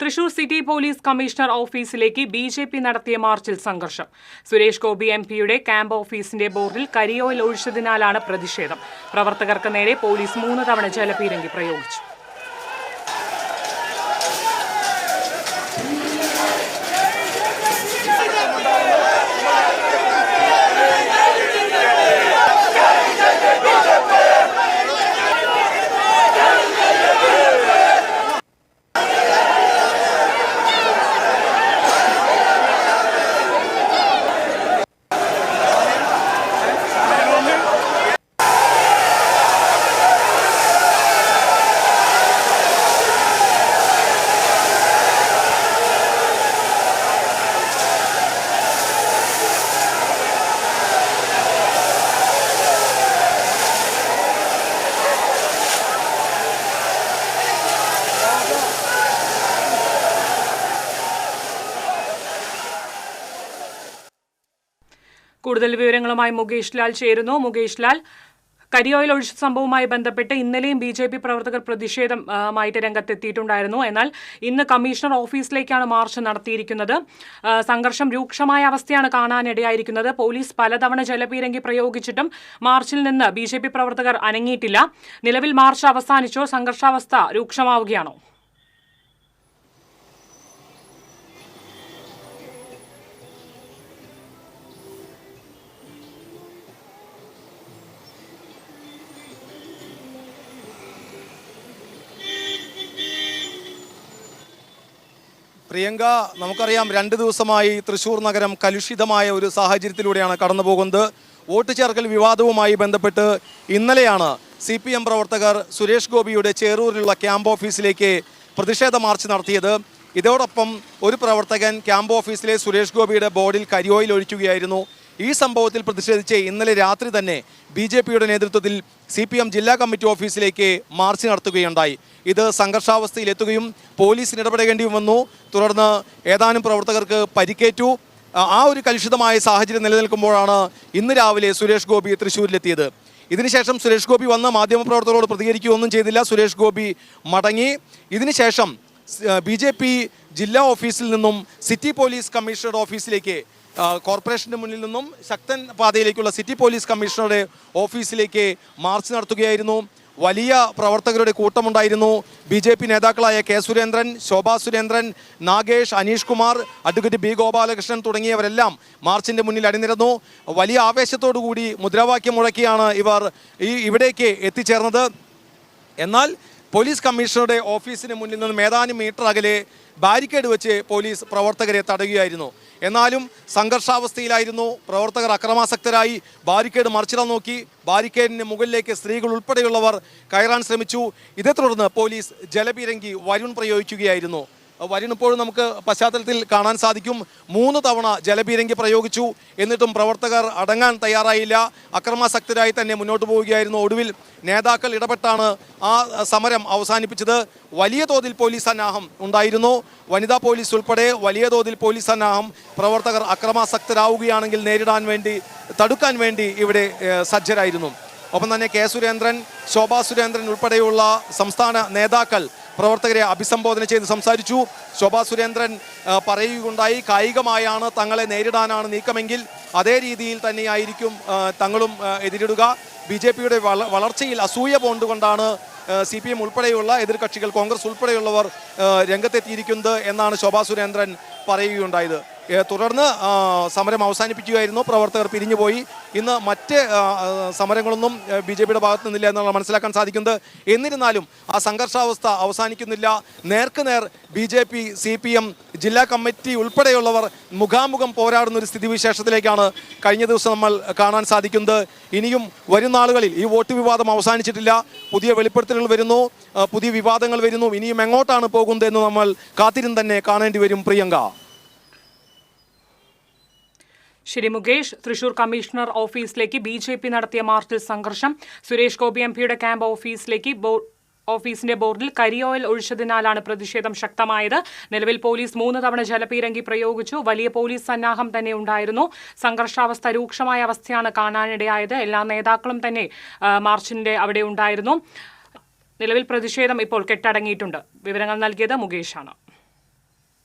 Thrissur city police commissioner ഓഫീസിലേക്ക് B J P നടത്തിയ മാർച്ചിൽ സംഘർഷം. സുരേഷ് ഗോപി എം പിയുടെ ക്യാമ്പ് ഓഫീസിന്റെ ബോർഡിൽ കരിയോയിൽ ഒഴിച്ചതിനാലാണ് പ്രതിഷേധം. പ്രവർത്തകർക്ക് നേരെ പോലീസ് മൂന്ന് തവണ ജലപീരങ്കി പ്രയോഗിച്ചു. കൂടുതൽ വിവരങ്ങളുമായി മുകേഷ് ലാൽ ചേരുന്നു. മുകേഷ് ലാൽ കരിയോയിൽ ഒഴിച്ച സംഭവവുമായി ബന്ധപ്പെട്ട് ഇന്നലെയും ബി ജെ പി പ്രവർത്തകർ പ്രതിഷേധമായിട്ട് രംഗത്തെത്തിയിട്ടുണ്ടായിരുന്നു. എന്നാൽ ഇന്ന് കമ്മീഷണർ ഓഫീസിലേക്കാണ് മാർച്ച് നടത്തിയിരിക്കുന്നത്. സംഘർഷം രൂക്ഷമായ അവസ്ഥയാണ് കാണാനിടയായിരിക്കുന്നത്. പോലീസ് പലതവണ ജലപീരങ്കി പ്രയോഗിച്ചിട്ടും മാർച്ചിൽ നിന്ന് ബി പ്രവർത്തകർ അനങ്ങിയിട്ടില്ല. നിലവിൽ മാർച്ച് അവസാനിച്ചോ. സംഘർഷാവസ്ഥ രൂക്ഷമാവുകയാണോ? പ്രിയങ്ക നമുക്കറിയാം രണ്ട് ദിവസമായി തൃശ്ശൂർ നഗരം കലുഷിതമായ ഒരു സാഹചര്യത്തിലൂടെയാണ് കടന്നു പോകുന്നത് വോട്ട് ചേർക്കൽ വിവാദവുമായി ബന്ധപ്പെട്ട് ഇന്നലെയാണ് സി പി എം പ്രവർത്തകർ സുരേഷ് ഗോപിയുടെ ചേറൂരിലുള്ള ക്യാമ്പ് ഓഫീസിലേക്ക് പ്രതിഷേധ മാർച്ച് നടത്തിയത്. ഇതോടൊപ്പം ഒരു പ്രവർത്തകൻ ക്യാമ്പ് ഓഫീസിലെ സുരേഷ് ഗോപിയുടെ ബോർഡിൽ കരിയോയിൽ ഒഴിക്കുകയായിരുന്നു. ഈ സംഭവത്തിൽ പ്രതിഷേധിച്ച് ഇന്നലെ രാത്രി തന്നെ ബി ജെ പിയുടെ നേതൃത്വത്തിൽ സി പി എം ജില്ലാ കമ്മിറ്റി ഓഫീസിലേക്ക് മാർച്ച് നടത്തുകയുണ്ടായി. ഇത് സംഘർഷാവസ്ഥയിലെത്തുകയും പോലീസിന് ഇടപെടേണ്ടി വന്നു. തുടർന്ന് ഏതാനും പ്രവർത്തകർക്ക് പരിക്കേറ്റു. ആ- ഒരു കലുഷിതമായ സാഹചര്യം നിലനിൽക്കുമ്പോഴാണ് ഇന്ന് രാവിലെ സുരേഷ് ഗോപി തൃശ്ശൂരിലെത്തിയത്. ഇതിനുശേഷം സുരേഷ് ഗോപി വന്ന് മാധ്യമപ്രവർത്തകരോട് പ്രതികരിക്കുകയൊന്നും ചെയ്തില്ല. സുരേഷ് ഗോപി മടങ്ങി. ഇതിനുശേഷം ബി ജെ പി ജില്ലാ ഓഫീസിൽ നിന്നും സിറ്റി പോലീസ് കമ്മീഷണർ ഓഫീസിലേക്ക് ആ, കോർപ്പറേഷന്റെ മുന്നിൽ നിന്നും ശക്തൻ പാതയിലേക്കുള്ള സിറ്റി പോലീസ് കമ്മീഷണറുടെ ഓഫീസിലേക്ക് മാർച്ച് നടത്തുകയായിരുന്നു. വലിയ പ്രവർത്തകരുടെ കൂട്ടമുണ്ടായിരുന്നു. ബി ജെ പി നേതാക്കളായ K Surendran Shobha Surendran Nagesh Aneesh Kumar advocate B Gopalakrishnan തുടങ്ങിയവരെല്ലാം മാർച്ചിന്റെ മുന്നിൽ അണിനിരന്നു. വലിയ ആവേശത്തോടു കൂടി മുദ്രാവാക്യം മുഴക്കിയാണ് ഇവർ ഈ ഇവിടേക്ക് എത്തിച്ചേർന്നത്. എന്നാൽ പോലീസ് കമ്മീഷണറുടെ ഓഫീസിന് മുന്നിൽ നിന്ന് ഏതാനും മീറ്റർ അകലെ ബാരിക്കേഡ് വെച്ച് പോലീസ് പ്രവർത്തകരെ തടയുകയായിരുന്നു. എന്നാലും സംഘർഷാവസ്ഥയിലായിരുന്നു. പ്രവർത്തകർ അക്രമാസക്തരായി ബാരിക്കേഡ് മറിച്ചിടാൻ നോക്കി. ബാരിക്കേഡിന് മുകളിലേക്ക് സ്ത്രീകൾ ഉൾപ്പെടെയുള്ളവർ കയറാൻ ശ്രമിച്ചു. ഇതേ തുടർന്ന് പോലീസ് ജലപീരങ്കി വരുൺ പ്രയോഗിക്കുകയായിരുന്നു. വരുൺ നമുക്ക് പശ്ചാത്തലത്തിൽ കാണാൻ സാധിക്കും. മൂന്ന് തവണ ജലപീരങ്കി പ്രയോഗിച്ചു. എന്നിട്ടും പ്രവർത്തകർ അടങ്ങാൻ തയ്യാറായില്ല. അക്രമാസക്തരായി തന്നെ മുന്നോട്ട് പോവുകയായിരുന്നു ഒടുവിൽ. നേതാക്കൾ ഇടപെട്ടാണ് ആ സമരം അവസാനിപ്പിച്ചത്. വലിയ തോതിൽ പോലീസ് സന്നാഹം ഉണ്ടായിരുന്നു. വനിതാ പോലീസ് ഉൾപ്പെടെ വലിയ തോതിൽ പോലീസ് സന്നാഹം പ്രവർത്തകർ അക്രമാസക്തരാവുകയാണെങ്കിൽ നേരിടാൻ വേണ്ടി തടുക്കാൻ വേണ്ടി ഇവിടെ സജ്ജരായിരുന്നു. ഒപ്പം തന്നെ കെ സുരേന്ദ്രൻ ശോഭാ സുരേന്ദ്രൻ ഉൾപ്പെടെയുള്ള സംസ്ഥാന നേതാക്കൾ പ്രവർത്തകരെ അഭിസംബോധന ചെയ്ത് സംസാരിച്ചു. ശോഭാ സുരേന്ദ്രൻ പറയുകയുണ്ടായി കായികമായാണ് തങ്ങളെ നേരിടാനാണ് നീക്കമെങ്കിൽ അതേ രീതിയിൽ തന്നെയായിരിക്കും തങ്ങളും എതിരിടുക. ബി ജെ പിയുടെ വളർച്ചയിൽ അസൂയ പോണ്ടുകൊണ്ടാണ് സി പി എം ഉൾപ്പെടെയുള്ള എതിർകക്ഷികൾ കോൺഗ്രസ് ഉൾപ്പെടെയുള്ളവർ രംഗത്തെത്തിയിരിക്കുന്നത് എന്നാണ് ശോഭാ സുരേന്ദ്രൻ പറയുകയുണ്ടായത്. തുടർന്ന് സമരം അവസാനിപ്പിക്കുകയായിരുന്നു. പ്രവർത്തകർ പിരിഞ്ഞുപോയി. ഇന്ന് മറ്റ് സമരങ്ങളൊന്നും ബി ജെ പിയുടെ ഭാഗത്ത് നിന്നില്ല എന്നുള്ള മനസ്സിലാക്കാൻ സാധിക്കുന്നത്. എന്നിരുന്നാലും ആ സംഘർഷാവസ്ഥ അവസാനിക്കുന്നില്ല. നേർക്കുനേർ B J P C P M ജില്ലാ കമ്മിറ്റി ഉൾപ്പെടെയുള്ളവർ മുഖാമുഖം പോരാടുന്ന ഒരു സ്ഥിതിവിശേഷത്തിലേക്കാണ് കഴിഞ്ഞ ദിവസം നമ്മൾ കാണാൻ സാധിക്കുന്നത്. ഇനിയും വരും നാളുകളിൽ ഈ വോട്ട് വിവാദം അവസാനിച്ചിട്ടില്ല. പുതിയ വെളിപ്പെടുത്തലുകൾ വരുന്നു. പുതിയ വിവാദങ്ങൾ വരുന്നു. ഇനിയും എങ്ങോട്ടാണ് പോകുന്നത് എന്ന് നമ്മൾ കാത്തിരുന്ന് തന്നെ കാണേണ്ടി വരും പ്രിയങ്ക. ശരി മുകേഷ് തൃശൂർ കമ്മീഷണർ ഓഫീസിലേക്ക് ബി ജെ പി നടത്തിയ മാർച്ചിൽ സംഘർഷം. സുരേഷ് ഗോപി എം പിയുടെ ക്യാമ്പ് ഓഫീസിലേക്ക് ഓഫീസിന്റെ ബോർഡിൽ കരിയോയിൽ ഒഴിച്ചതിനാലാണ് പ്രതിഷേധം ശക്തമായത്. നിലവിൽ പോലീസ് മൂന്ന് തവണ ജലപീരങ്കി പ്രയോഗിച്ചു. വലിയ പോലീസ് സന്നാഹം തന്നെ ഉണ്ടായിരുന്നു. സംഘർഷാവസ്ഥ രൂക്ഷമായ അവസ്ഥയാണ് കാണാനിടയായത്. എല്ലാ നേതാക്കളും തന്നെ മാർച്ചിന്റെ അവിടെ ഉണ്ടായിരുന്നു. നിലവിൽ പ്രതിഷേധം ഇപ്പോൾ കെട്ടടങ്ങിയിട്ടുണ്ട്. വിവരങ്ങൾ നൽകിയത് മുകേഷാണ്.